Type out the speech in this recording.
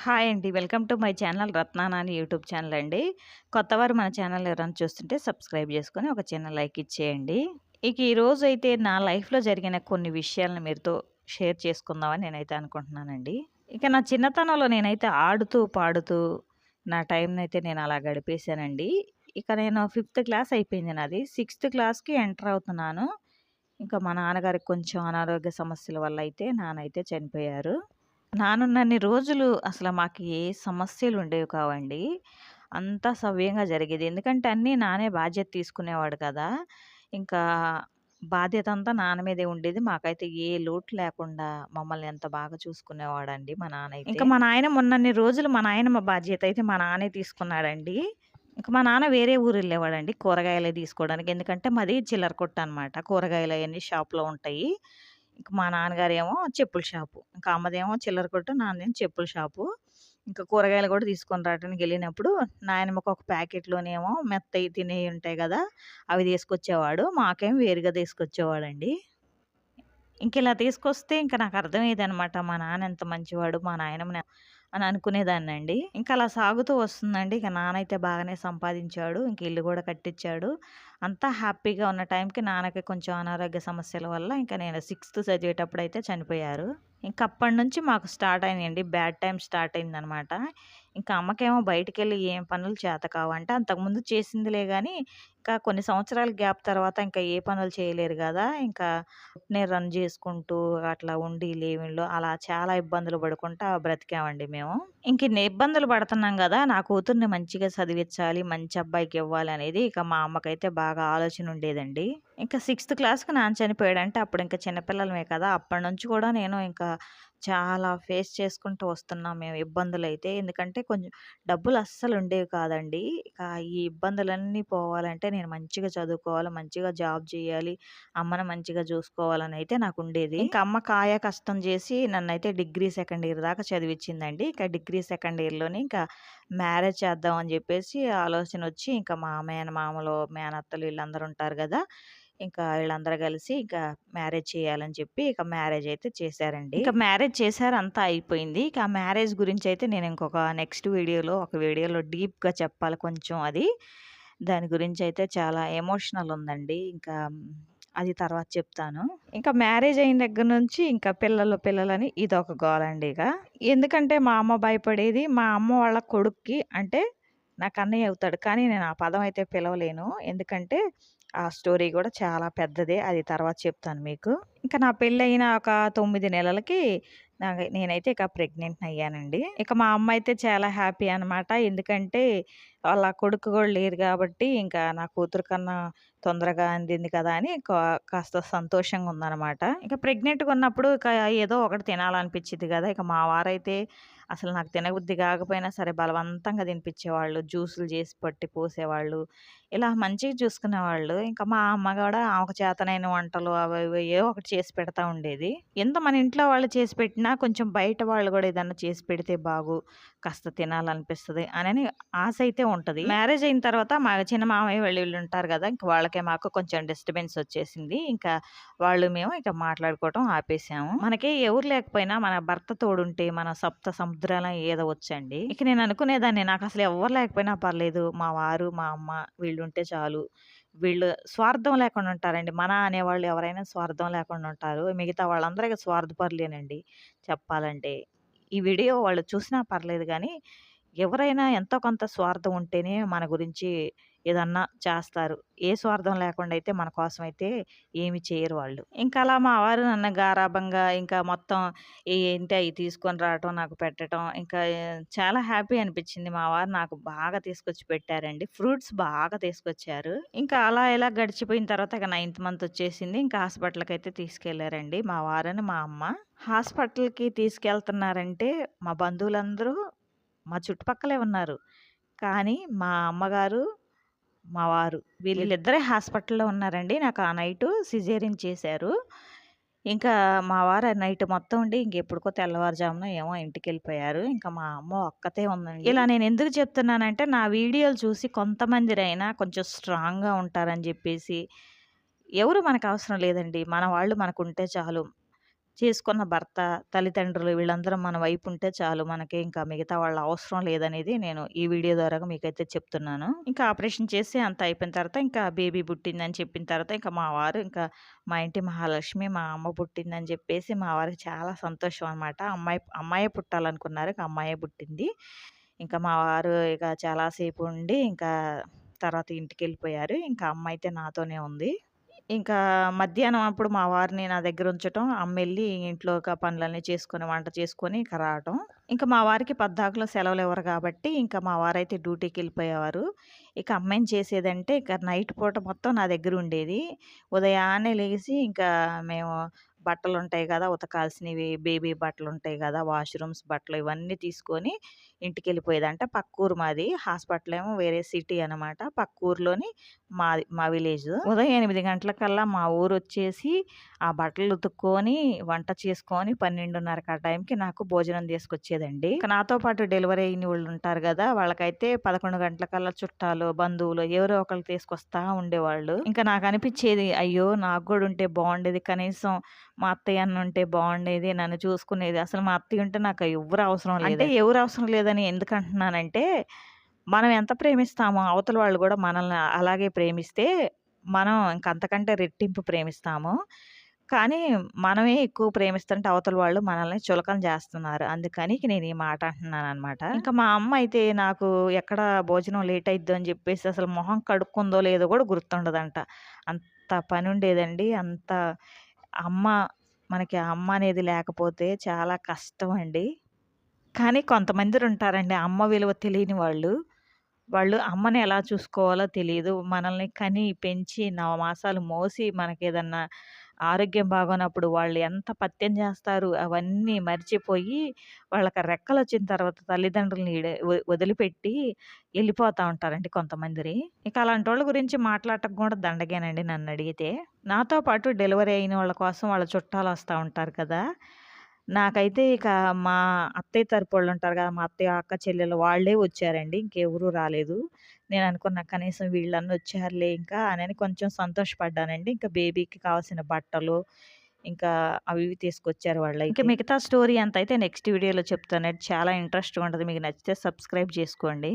Hi అండి. Welcome to my channel Ratnanani YouTube channel అండి. కొత్తవారు మన ఛానల్ ఎవరైనా చూస్తుంటే సబ్స్క్రైబ్ చేసుకొని ఒక చిన్న లైక్ ఇచ్చేయండి. ఇక ఈరోజైతే నా లైఫ్‌లో జరిగిన కొన్ని విషయాలను మీరుతో షేర్ చేసుకుందామని నేనైతే అనుకుంటున్నానండి. ఇక నా చిన్నతనంలో నేనైతే ఆడుతూ, పాడుతూ నా టైంనైతే నేను అలా గడిపేశానండి. ఇక నేను ఫిఫ్త్ క్లాస్ అయిపోయింది నాది. సిక్స్త్ క్లాస్‌కి ఎంటర్ అవుతున్నాను. ఇంకా మా నాన్నగారికి కొంచెం అనారోగ్య సమస్యల వల్ల అయితే నాన్నయితే చనిపోయారు. నానున్నన్ని రోజులు అసలు మాకు ఏ సమస్యలు ఉండేవి కావండి. అంతా సవ్యంగా జరిగేది. ఎందుకంటే అన్నీ నానే బాధ్యత తీసుకునేవాడు కదా! ఇంకా బాధ్యత అంతా నాన్న మీదే ఉండేది. మాకైతే ఏ లోటు లేకుండా మమ్మల్ని ఎంత బాగా చూసుకునేవాడండి మా నాన్న ఇంకా మా నాయన ఉన్నన్ని రోజులు మా నాయన మా బాధ్యత అయితే మా నాన్నే తీసుకున్నాడండి. ఇంకా మా నాన్న వేరే ఊరు వెళ్ళేవాడండి కూరగాయలు తీసుకోవడానికి. ఎందుకంటే మాది చిల్లర కొట్టనమాట. కూరగాయలు అవన్నీ షాప్‌లో ఉంటాయి. ఇంక మా నాన్నగారేమో చెప్పుల షాపు. ఇంకా అమ్మదేమో చిల్లర కొట్టు, నాన్నదేమో చెప్పుల షాపు. ఇంకా కూరగాయలు కూడా తీసుకొని రావడానికి వెళ్ళినప్పుడు నాయనమ్మకు ఒక ప్యాకెట్‌లోనేమో మెత్తయి తినేవి ఉంటాయి కదా అవి తీసుకొచ్చేవాడు. మాకేమో వేరుగా తీసుకొచ్చేవాడండి. ఇంక ఇలా తీసుకొస్తే ఇంకా నాకు అర్థమయ్యేదనమాట. మా నాన్న ఎంత మంచివాడు, మా నాయనమ్మ అని అనుకునేదాన్ని అండి ఇంకా అలా సాగుతూ వస్తుందండి. ఇక నాన్నయితే బాగానే సంపాదించాడు. ఇంక ఇల్లు కూడా కట్టించాడు అంతా హ్యాపీగా ఉన్న టైంకి నాన్నకి కొంచెం అనారోగ్య సమస్యల వల్ల ఇంకా నేను సిక్స్త్ చదివేటప్పుడైతే చనిపోయారు. ఇంక అప్పటినుంచి మాకు స్టార్ట్ అయినాయండి. బ్యాడ్ టైం స్టార్ట్ అయిందనమాట. ఇంకా అమ్మకేమో బయటికి వెళ్ళి ఏం పనులు చేత కావంటే అంతకుముందు చేసిందిలే కానీ ఇంకా కొన్ని సంవత్సరాల గ్యాప్ తర్వాత ఇంకా ఏ పనులు చేయలేరు కదా ఇంకా నేను రన్ చేసుకుంటూ అట్లా ఉండి లేవిళ్ళు అలా చాలా ఇబ్బందులు పడుకుంటా బ్రతికామండి మేము. ఇంకిన్ని ఇబ్బందులు పడుతున్నాం కదా నా కూతుర్ని మంచిగా చదివించాలి మంచి అబ్బాయికి ఇవ్వాలి అనేది ఇక మా అమ్మకైతే బాగా ఆలోచన ఉండేదండి. ఇంకా సిక్స్త్ క్లాస్‌కి నాన్న చనిపోయాడంటే అప్పుడు ఇంకా చిన్నపిల్లలమే కదా! అప్పటి నుంచి కూడా నేను ఇంకా చాలా ఫేస్ చేసుకుంటూ వస్తున్నాం మేము ఇబ్బందులు అయితే. ఎందుకంటే కొంచెం డబ్బులు అస్సలు ఉండేవి కాదండి. ఇక ఈ ఇబ్బందులన్నీ పోవాలంటే నేను మంచిగా చదువుకోవాలి, మంచిగా జాబ్ చేయాలి, అమ్మని మంచిగా చూసుకోవాలని అయితే నాకు ఉండేది. ఇంకా అమ్మ కాయ కష్టం చేసి నన్ను అయితే డిగ్రీ సెకండ్ ఇయర్ దాకా చదివించిందండి ఇంకా డిగ్రీ సెకండ్ ఇయర్‌లోనే ఇంకా మ్యారేజ్ చేద్దాం అని చెప్పేసి ఆలోచనొచ్చి ఇంకా మా మేనమామలు, మేనత్తలు వీళ్ళందరూ ఉంటారు కదా! ఇంకా వీళ్ళందరూ కలిసి ఇంకా మ్యారేజ్ చేయాలని చెప్పి ఇక మ్యారేజ్ అయితే చేశారండి. ఇంకా మ్యారేజ్ చేశారు అంతా అయిపోయింది. ఇక ఆ మ్యారేజ్ గురించయితే నేను ఇంకొక నెక్స్ట్ వీడియోలో ఒక వీడియోలో డీప్‌గా చెప్పాలి కొంచెం అది. దాని గురించి అయితే చాలా ఎమోషనల్ ఉందండి. ఇంకా అది తర్వాత చెప్తాను. ఇంకా మ్యారేజ్ అయిన దగ్గర నుంచి ఇంకా పిల్లలు పిల్లలని ఇదొక గోలండి ఇక. ఎందుకంటే మా అమ్మ భయపడేది మా అమ్మ వాళ్ళ కొడుక్కి అంటే నాకు అన్నయ్య అవుతాడు. కానీ నేను ఆ పదం అయితే పిలవలేను. ఎందుకంటే ఆ స్టోరీ కూడా చాలా పెద్దదే. అది తర్వాత చెప్తాను మీకు. ఇంకా నా పెళ్ళయిన ఒక తొమ్మిది నెలలకి నాకు నేనైతే ఇక ప్రెగ్నెంట్‌ని అయ్యానండి. ఇక మా అమ్మ అయితే చాలా హ్యాపీ అనమాట. ఎందుకంటే వాళ్ళ కొడుకు కూడా లేరు కాబట్టి ఇంకా నా కూతురు కన్నా తొందరగా అందింది కదా! అని కా కాస్త సంతోషంగా ఉందనమాట. ఇక ప్రెగ్నెంట్‌గా ఉన్నప్పుడు ఇక ఏదో ఒకటి తినాలనిపించింది కదా ఇక మా వారైతే అసలు నాకు తినబుద్ధి కాకపోయినా సరే బలవంతంగా తినిపించేవాళ్ళు జ్యూసులు చేసి పట్టి పోసేవాళ్ళు. ఇలా మంచిగా చూసుకునేవాళ్ళు. ఇంకా మా అమ్మ కూడా ఆమెకు చేతనైన వంటలు అవి ఇవి ఏవో ఒకటి చేసి పెడతా ఉండేది. ఎంత మన ఇంట్లో వాళ్ళు చేసి పెట్టినా కొంచెం బయట వాళ్ళు కూడా ఏదన్నా చేసి పెడితే బాగు. కాస్త తినాలనిపిస్తుంది అని ఆశ అయితే ఉంటుంది మ్యారేజ్ అయిన తర్వాత మా చిన్న మామయ్య వాళ్ళు ఉంటారు కదా ఇంక వాళ్ళకే మాకు కొంచెం డిస్టర్బెన్స్ వచ్చేసింది. ఇంకా వాళ్ళు మేము ఇక మాట్లాడుకోవటం ఆపేసాము. మనకి ఎవరు లేకపోయినా మన భర్త తోడుంటే మన సప్త రుద్రాలం ఏదో వచ్చండి ఇక నేను అనుకునేదాన్ని నాకు అసలు ఎవ్వరు లేకపోయినా పర్లేదు. మా వారు, మా అమ్మ వీళ్ళు ఉంటే చాలు. వీళ్ళు స్వార్థం లేకుండా ఉంటారండి. మన అనేవాళ్ళు ఎవరైనా స్వార్థం లేకుండా ఉంటారు. మిగతా వాళ్ళందరికీ స్వార్థ స్వార్థపరులేనండి చెప్పాలంటే. ఈ వీడియో వాళ్ళు చూసినా పర్లేదు కానీ ఎవరైనా ఎంతో కొంత స్వార్థం ఉంటేనే మన గురించి ఏదన్నా చేస్తారు. ఏ స్వార్థం లేకుండా అయితే మన కోసం అయితే ఏమి చేయరు వాళ్ళు. ఇంకా అలా మా వారు నన్ను గారాభంగా ఇంకా మొత్తం ఏంటి అవి తీసుకొని రావటం, నాకు పెట్టటం ఇంకా చాలా హ్యాపీ అనిపించింది మా వారు నాకు బాగా తీసుకొచ్చి పెట్టారండి. ఫ్రూట్స్ బాగా తీసుకొచ్చారు. ఇంకా అలా ఇలా గడిచిపోయిన తర్వాత ఇక నైన్త్ మంత్ వచ్చేసింది. ఇంకా హాస్పిటల్కి అయితే తీసుకెళ్ళారండి మా వారని మా అమ్మ. హాస్పిటల్‌కి తీసుకెళ్తున్నారంటే మా బంధువులందరూ మా చుట్టుపక్కలే ఉన్నారు. కానీ మా అమ్మగారు, మా వారు వీళ్ళిద్దరే హాస్పిటల్‌లో ఉన్నారండి. నాకు ఆ నైటు సిజేరియన్ చేశారు. ఇంకా మా వారు ఆ నైట్ మొత్తం ఉండి ఇంకెప్పుడుకో తెల్లవారుజామున ఏమో ఇంటికెళ్ళిపోయారు. ఇంకా మా అమ్మ ఒక్కతే ఉందండి. ఇలా నేను ఎందుకు చెప్తున్నానంటే నా వీడియోలు చూసి కొంతమందిరైనా కొంచెం స్ట్రాంగ్‌గా ఉంటారని జెప్పేసి ఎవరు మనకు అవసరం లేదండి. మన వాళ్ళు మనకుంటే చాలు. చేసుకున్న భర్త, తల్లిదండ్రులు వీళ్ళందరూ మన వైపు ఉంటే చాలు. మనకి ఇంకా మిగతా వాళ్ళ అవసరం లేదనేది నేను ఈ వీడియో ద్వారా మీకైతే చెప్తున్నాను. ఇంకా ఆపరేషన్ చేసి అంత అయిపోయిన తర్వాత ఇంకా బేబీ పుట్టిందని చెప్పిన తర్వాత ఇంకా మా వారు ఇంకా మా ఇంటి మహాలక్ష్మి మా అమ్మ పుట్టిందని చెప్పేసి మా వారికి చాలా సంతోషం అనమాట. అమ్మాయి అమ్మాయే పుట్టాలనుకున్నారు. ఇంకా అమ్మాయే పుట్టింది. ఇంకా మా వారు ఇక చాలాసేపు ఉండి ఇంకా తర్వాత ఇంటికెళ్ళిపోయారు. ఇంకా అమ్మ అయితే నాతోనే ఉంది. ఇంకా మధ్యాహ్నం అప్పుడు మా వారిని నా దగ్గర ఉంచటం, అమ్మెళ్ళి ఇంట్లో ఒక పనులన్నీ చేసుకొని, వంట చేసుకొని ఇక రావటం. ఇంకా మా వారికి పద్దాకులో సెలవులివ్వరు కాబట్టి, ఇంకా మా వారైతే డ్యూటీకి వెళ్ళిపోయేవారు ఇక అమ్మాయిని చేసేదంటే, ఇక నైట్ పూట మొత్తం నా దగ్గర ఉండేది. ఉదయాన్నే లేచి ఇంకా మేము బట్టలు ఉంటాయి కదా ఉతకాల్సినవి, బేబీ బట్టలు ఉంటాయి కదా వాష్‌రూమ్స్ బట్టలు ఇవన్నీ తీసుకొని ఇంటికెళ్ళిపోయేదంట. పక్క ఊరు మాది. హాస్పిటల్ ఏమో వేరే సిటీ అనమాట. పక్క ఊర్లోని మా విలేజ్ ఉదయం ఎనిమిది గంటలకల్లా మా ఊరు వచ్చేసి ఆ బట్టలు ఉతుక్కొని, వంట చేసుకొని 12:30కి ఆ టైంకి నాకు భోజనం తీసుకొచ్చేదండి. నాతో పాటు డెలివరీ అయిన వాళ్ళు ఉంటారు కదా వాళ్ళకైతే 11 గంటలకల్లా చుట్టాలు, బంధువులు ఎవరో ఒకళ్ళు తీసుకొస్తా ఉండేవాళ్ళు. ఇంకా నాకు అనిపించేది అయ్యో! నాకు కూడా ఉంటే బాగుండేది కనీసం మా అత్తయ్య అన్న ఉంటే బావుండేది. నన్ను చూసుకునేది. అసలు మా అత్తయ్య ఉంటే నాకు ఎవ్వరు అవసరం లేదు. అంటే ఎవరు అవసరం లేదని ఎందుకంటున్నానంటే, మనం ఎంత ప్రేమిస్తామో అవతల వాళ్ళు గూడా మనల్ని అలాగే ప్రేమిస్తే, మనం ఇంక అంతకంటే రెట్టింపు ప్రేమిస్తాము. కానీ మనమే ఎక్కువ ప్రేమిస్తుంటే అవతల వాళ్ళు మనల్ని చులకన జేస్తున్నారు. అందుకని నేను ఈ మాట అంటున్నాననమాట. ఇంకా మా అమ్మ అయితే నాకు ఎక్కడ భోజనం లేట్ అయిద్దో అని జెప్పేసి అసలు మొహం కడుక్కుందో లేదో గూడా గుర్తుండదంట. అంత పనుండేదండి. అంత అమ్మ మనకి ఆ అమ్మ అనేది లేకపోతే చాలా కష్టం అండి. కానీ కొంతమందిరుంటారండి అమ్మ విలువ తెలియని వాళ్ళు. వాళ్ళు అమ్మని ఎలా చూసుకోవాలో తెలియదు మనల్ని కని, పెంచి, నవమాసాలు మోసి మనకి ఏదన్నా ఆరోగ్యం బాగోనప్పుడు వాళ్ళు ఎంత పత్యం చేస్తారు అవన్నీ మర్చిపోయి వాళ్ళకి రెక్కలొచ్చిన తర్వాత తల్లిదండ్రులని ఈడ వదిలిపెట్టి వెళ్ళిపోతూ ఉంటారండి కొంతమందిరి. ఇక వాళ్ళ గురించి మాట్లాడటం కూడా దండగేనండి నన్నడిగితే. నాతో పాటు డెలివరీ అయిన వాళ్ళ కోసం వాళ్ళ చుట్టాలు వస్తూ ఉంటారు కదా! నాకైతే ఇక మా అత్తయ్య తరపోళ్ళుంటారు గదా! మా అత్తయ్య, అక్క, చెల్లెలు వాళ్ళే వచ్చారండి. ఇంకెవరు రాలేదు. నేననుకున్నా కనీసం వీళ్ళన్నా వచ్చారులే ఇంకా అనని కొంచెం సంతోషపడ్డానండి. ఇంకా బేబీకి కావాల్సిన బట్టలు, ఇంకా అవి ఇవి తీసుకొచ్చారు వాళ్ళైతే. ఇంక మిగతా స్టోరీ అంతా అయితే నెక్స్ట్ వీడియోలో చెప్తానండి. చాలా ఇంట్రెస్ట్‌గా ఉంటది. మీకు నచ్చితే సబ్స్క్రైబ్ జేసుకోండి.